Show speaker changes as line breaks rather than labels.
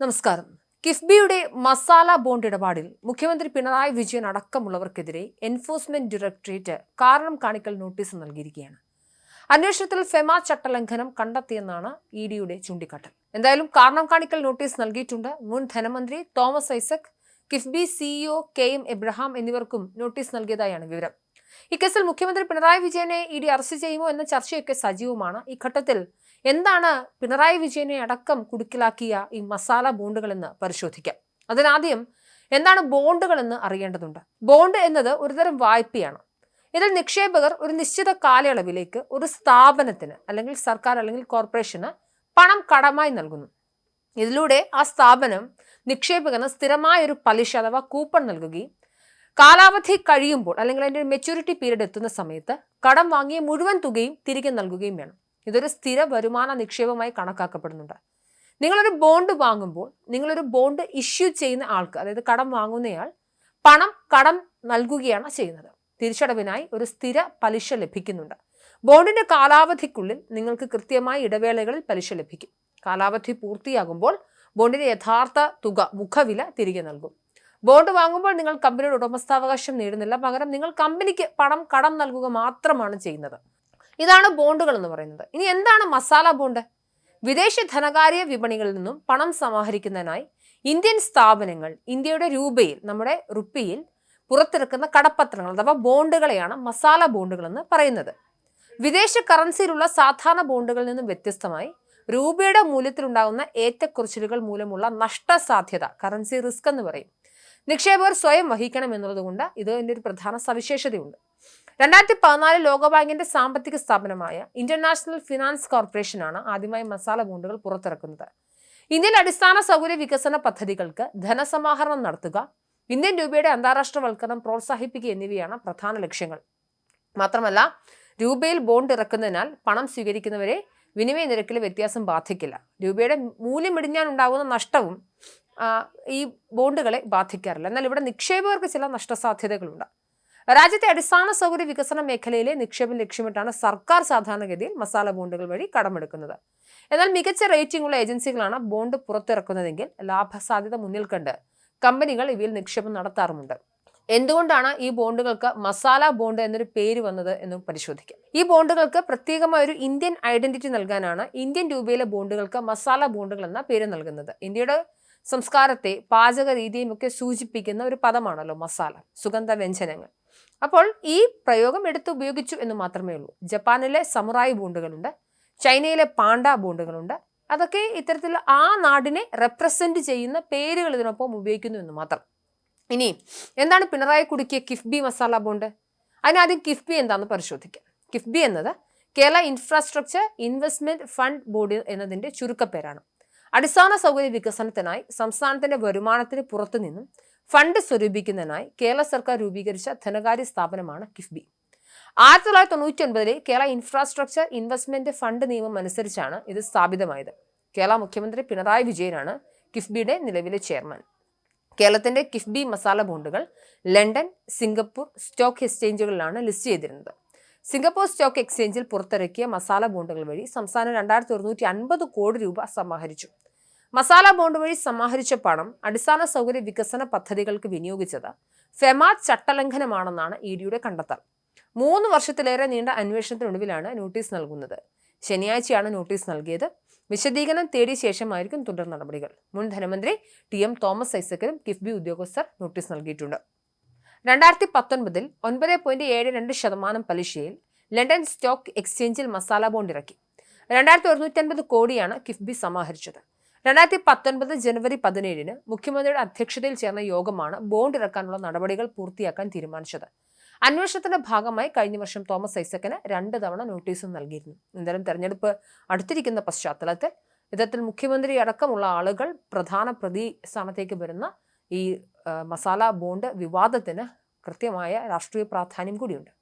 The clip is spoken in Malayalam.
നമസ്കാരം. കിഫ്ബിയുടെ മസാല ബോണ്ട് ഇടപാടിൽ മുഖ്യമന്ത്രി പിണറായി വിജയൻ അടക്കമുള്ളവർക്കെതിരെ എൻഫോഴ്സ്മെന്റ് ഡയറക്ടറേറ്റ് കാരണം കാണിക്കൽ നോട്ടീസ് നൽകിയിരിക്കുകയാണ്. അന്വേഷണത്തിൽ ഫെമ ചട്ടലംഘനം കണ്ടെത്തിയെന്നാണ് ഇ ഡിയുടെ ചൂണ്ടിക്കാട്ടൽ. എന്തായാലും കാരണം കാണിക്കൽ നോട്ടീസ് നൽകിയിട്ടുണ്ട്. മുൻ ധനമന്ത്രി Thomas Isaac KIIFB CEO K M Abraham എന്നിവർക്കും നോട്ടീസ് നൽകിയതായാണ് വിവരം. ഇക്കേസിൽ മുഖ്യമന്ത്രി പിണറായി വിജയനെ ഇ ഡി അറസ്റ്റ് ചെയ്യുമോ എന്ന ചർച്ചയൊക്കെ സജീവമാണ്. ഈ ഘട്ടത്തിൽ എന്താണ് പിണറായി വിജയനെ അടക്കം കുടുക്കിലാക്കിയ ഈ മസാല ബോണ്ടുകൾ എന്ന് പരിശോധിക്കാം. അതിനാദ്യം എന്താണ് ബോണ്ടുകൾ എന്ന് അറിയേണ്ടതുണ്ട്. ബോണ്ട് എന്നത് ഒരുതരം വായ്പയാണ്. ഇതിൽ നിക്ഷേപകർ ഒരു നിശ്ചിത കാലയളവിലേക്ക് ഒരു സ്ഥാപനത്തിന് അല്ലെങ്കിൽ സർക്കാർ അല്ലെങ്കിൽ കോർപ്പറേഷന് പണം കടമായി നൽകുന്നു. ഇതിലൂടെ ആ സ്ഥാപനം നിക്ഷേപകന് സ്ഥിരമായ ഒരു പലിശ അഥവാ കൂപ്പൺ നൽകുകയും കാലാവധി കഴിയുമ്പോൾ അല്ലെങ്കിൽ അതിന്റെ ഒരു മെച്യൂരിറ്റി പീരീഡ് എത്തുന്ന സമയത്ത് കടം വാങ്ങിയ മുഴുവൻ തുകയും തിരികെ നൽകുകയും വേണം. ഇതൊരു സ്ഥിര വരുമാന നിക്ഷേപമായി കണക്കാക്കപ്പെടുന്നുണ്ട്. നിങ്ങളൊരു ബോണ്ട് വാങ്ങുമ്പോൾ നിങ്ങളൊരു ബോണ്ട് ഇഷ്യൂ ചെയ്യുന്ന ആൾക്ക് അതായത് കടം വാങ്ങുന്നയാൾ പണം കടം നൽകുകയാണ് ചെയ്യുന്നത്. തിരിച്ചടവിനായി ഒരു സ്ഥിര പലിശ ലഭിക്കുന്നുണ്ട്. ബോണ്ടിന്റെ കാലാവധിക്കുള്ളിൽ നിങ്ങൾക്ക് കൃത്യമായ ഇടവേളകളിൽ പലിശ ലഭിക്കും. കാലാവധി പൂർത്തിയാകുമ്പോൾ ബോണ്ടിന്റെ യഥാർത്ഥ തുക മുഖവില തിരികെ നൽകും. ബോണ്ട് വാങ്ങുമ്പോൾ നിങ്ങൾ കമ്പനിയുടെ ഉടമസ്ഥാവകാശം നേടുന്നില്ല. പകരം നിങ്ങൾ കമ്പനിക്ക് പണം കടം നൽകുക മാത്രമാണ് ചെയ്യുന്നത്. ഇതാണ് ബോണ്ടുകൾ എന്ന് പറയുന്നത്. ഇനി എന്താണ് മസാല ബോണ്ട്? വിദേശ ധനകാര്യ വിപണികളിൽ നിന്നും പണം സമാഹരിക്കുന്നതിനായി ഇന്ത്യൻ സ്ഥാപനങ്ങൾ ഇന്ത്യയുടെ രൂപയിൽ നമ്മുടെ റുപ്പിയിൽ പുറത്തിറക്കുന്ന കടപ്പത്രങ്ങൾ അഥവാ ബോണ്ടുകളെയാണ് മസാല ബോണ്ടുകൾ എന്ന് പറയുന്നത്. വിദേശ കറൻസിയിലുള്ള സാധാരണ ബോണ്ടുകളിൽ നിന്നും വ്യത്യസ്തമായി രൂപയുടെ മൂല്യത്തിലുണ്ടാകുന്ന ഏറ്റക്കുറച്ചിലുകൾ മൂലമുള്ള നഷ്ടസാധ്യത കറൻസി റിസ്ക് എന്ന് പറയും. നിക്ഷേപകർ സ്വയം വഹിക്കണം എന്നുള്ളതുകൊണ്ട് ഇത് ഇതിന്റെ ഒരു പ്രധാന സവിശേഷതയുണ്ട്. രണ്ടായിരത്തി പതിനാല് ലോകബാങ്കിന്റെ സാമ്പത്തിക സ്ഥാപനമായ ഇന്റർനാഷണൽ ഫിനാൻസ് കോർപ്പറേഷനാണ് ആദ്യമായി മസാല ബോണ്ടുകൾ പുറത്തിറക്കുന്നത്. ഇന്ത്യൻ അടിസ്ഥാന സൗകര്യ വികസന പദ്ധതികൾക്ക് ധനസമാഹരണം നടത്തുക ഇന്ത്യൻ രൂപയുടെ അന്താരാഷ്ട്രവൽക്കരണം പ്രോത്സാഹിപ്പിക്കുക എന്നിവയാണ് പ്രധാന ലക്ഷ്യങ്ങൾ. മാത്രമല്ല രൂപയിൽ ബോണ്ട് ഇറക്കുന്നതിനാൽ പണം സ്വീകരിക്കുന്നവരെ വിനിമയ നിരക്കിലെ വ്യത്യാസം ബാധിക്കില്ല. രൂപയുടെ മൂല്യം ഇടിഞ്ഞാൽ ഉണ്ടാകുന്ന നഷ്ടവും ഈ ബോണ്ടുകളെ ബാധിക്കാറില്ല. എന്നാൽ ഇവിടെ നിക്ഷേപകർക്ക് ചില നഷ്ടസാധ്യതകളുണ്ട്. രാജ്യത്തെ അടിസ്ഥാന സൗകര്യ വികസന മേഖലയിലെ നിക്ഷേപം ലക്ഷ്യമിട്ടാണ് സർക്കാർ സാധാരണഗതിയിൽ മസാല ബോണ്ടുകൾ വഴി കടമെടുക്കുന്നത്. എന്നാൽ മികച്ച റേറ്റിംഗ് ഉള്ള ഏജൻസികളാണ് ബോണ്ട് പുറത്തിറക്കുന്നതെങ്കിൽ ലാഭസാധ്യത മുന്നിൽ കണ്ട് കമ്പനികൾ ഇവയിൽ നിക്ഷേപം നടത്താറുമുണ്ട്. എന്തുകൊണ്ടാണ് ഈ ബോണ്ടുകൾക്ക് മസാല ബോണ്ട് എന്നൊരു പേര് വന്നത് എന്ന് പരിശോധിക്കാം. ഈ ബോണ്ടുകൾക്ക് പ്രത്യേകമായ ഒരു ഇന്ത്യൻ ഐഡന്റിറ്റി നൽകാനാണ് ഇന്ത്യൻ രൂപയിലെ ബോണ്ടുകൾക്ക് മസാല ബോണ്ടുകൾ എന്ന പേര് നൽകുന്നത്. ഇന്ത്യയുടെ സംസ്കാരത്തെ പാചക രീതിയും ഒക്കെ സൂചിപ്പിക്കുന്ന ഒരു പദമാണല്ലോ മസാല സുഗന്ധ വ്യഞ്ജനങ്ങൾ അപ്പോൾ ഈ പ്രയോഗം എടുത്ത് ഉപയോഗിച്ചു എന്ന് മാത്രമേ ഉള്ളൂ. ജപ്പാനിലെ സമുറായി ബോണ്ടുകളുണ്ട് ചൈനയിലെ പാണ്ട ബോണ്ടുകളുണ്ട്. അതൊക്കെ ഇത്തരത്തിൽ ആ നാടിനെ റെപ്രസെന്റ് ചെയ്യുന്ന പേരുകൾ ഇതിനൊപ്പം ഉപയോഗിക്കുന്നു എന്ന് മാത്രം. ഇനി എന്താണ് പിണറായി കുടുക്കിയ കിഫ്ബി മസാല ബോണ്ട്? അതിനാദ്യം കിഫ്ബി എന്താണെന്ന് പരിശോധിക്കാം. കിഫ്ബി എന്നത് Kerala infrastructure investment fund board എന്നതിന്റെ ചുരുക്കപ്പേരാണ്. അടിസ്ഥാന സൗകര്യ വികസനത്തിനായി സംസ്ഥാനത്തിന്റെ വരുമാനത്തിന് പുറത്തുനിന്നും ഫണ്ട് സ്വരൂപിക്കുന്നതിനായി കേരള സർക്കാർ രൂപീകരിച്ച ധനകാര്യ സ്ഥാപനമാണ് കിഫ്ബി. ആയിരത്തി തൊള്ളായിരത്തി തൊണ്ണൂറ്റി ഒൻപതിലെ കേരള ഇൻഫ്രാസ്ട്രക്ചർ ഇൻവെസ്റ്റ്മെന്റ് ഫണ്ട് നിയമം അനുസരിച്ചാണ് ഇത് സ്ഥാപിതമായത്. കേരള മുഖ്യമന്ത്രി പിണറായി വിജയനാണ് കിഫ്ബിയുടെ നിലവിലെ ചെയർമാൻ. കേരളത്തിന്റെ കിഫ്ബി മസാല ബോണ്ടുകൾ ലണ്ടൻ സിംഗപ്പൂർ സ്റ്റോക്ക് എക്സ്ചേഞ്ചുകളിലാണ് ലിസ്റ്റ് ചെയ്തിരുന്നത്. സിംഗപ്പൂർ സ്റ്റോക്ക് എക്സ്ചേഞ്ചിൽ പുറത്തിറക്കിയ മസാല ബോണ്ടുകൾ വഴി സംസ്ഥാനം രണ്ടായിരത്തി ഒരുന്നൂറ്റി അൻപത് കോടി രൂപ സമാഹരിച്ചു. മസാല ബോണ്ട് വഴി സമാഹരിച്ച പണം അടിസ്ഥാന സൗകര്യ വികസന പദ്ധതികൾക്ക് വിനിയോഗിച്ചത് ഫെമ ചട്ടലംഘനമാണെന്നാണ് ഇ ഡിയുടെ കണ്ടെത്തൽ. മൂന്ന് വർഷത്തിലേറെ നീണ്ട അന്വേഷണത്തിനൊടുവിലാണ് നോട്ടീസ് നൽകുന്നത്. ശനിയാഴ്ചയാണ് നോട്ടീസ് നൽകിയത്. വിശദീകരണം തേടിയ ശേഷമായിരിക്കും തുടർ നടപടികൾ. മുൻ ധനമന്ത്രി ടി എം തോമസ് ഐസക്കിനും കിഫ്ബി ഉദ്യോഗസ്ഥർ നോട്ടീസ് നൽകിയിട്ടുണ്ട്. രണ്ടായിരത്തി പത്തൊൻപതിൽ ഒൻപത് പോയിന്റ് ഏഴ് രണ്ട് ശതമാനം പലിശയിൽ ലണ്ടൻ സ്റ്റോക്ക് എക്സ്ചേഞ്ചിൽ മസാല ബോണ്ട് ഇറക്കി രണ്ടായിരത്തി ഒരുന്നൂറ്റൻപത് കോടിയാണ് കിഫ്ബി സമാഹരിച്ചത്. രണ്ടായിരത്തി പത്തൊൻപത് ജനുവരി പതിനേഴിന് മുഖ്യമന്ത്രിയുടെ അധ്യക്ഷതയിൽ ചേർന്ന യോഗമാണ് ബോണ്ട് ഇറക്കാനുള്ള നടപടികൾ പൂർത്തിയാക്കാൻ തീരുമാനിച്ചത്. അന്വേഷണത്തിന്റെ ഭാഗമായി കഴിഞ്ഞ വർഷം തോമസ് ഐസക്കിന് രണ്ട് തവണ നോട്ടീസും നൽകിയിരുന്നു. എന്തായാലും തെരഞ്ഞെടുപ്പ് അടുത്തിരിക്കുന്ന പശ്ചാത്തലത്തിൽ ഇത്തരത്തിൽ മുഖ്യമന്ത്രി അടക്കമുള്ള ആളുകൾ പ്രധാന പ്രതി സ്ഥാനത്തേക്ക് വരുന്ന ഈ മസാല ബോണ്ട് വിവാദത്തിന് കൃത്യമായ രാഷ്ട്രീയ പ്രാധാന്യം കൂടിയുണ്ട്.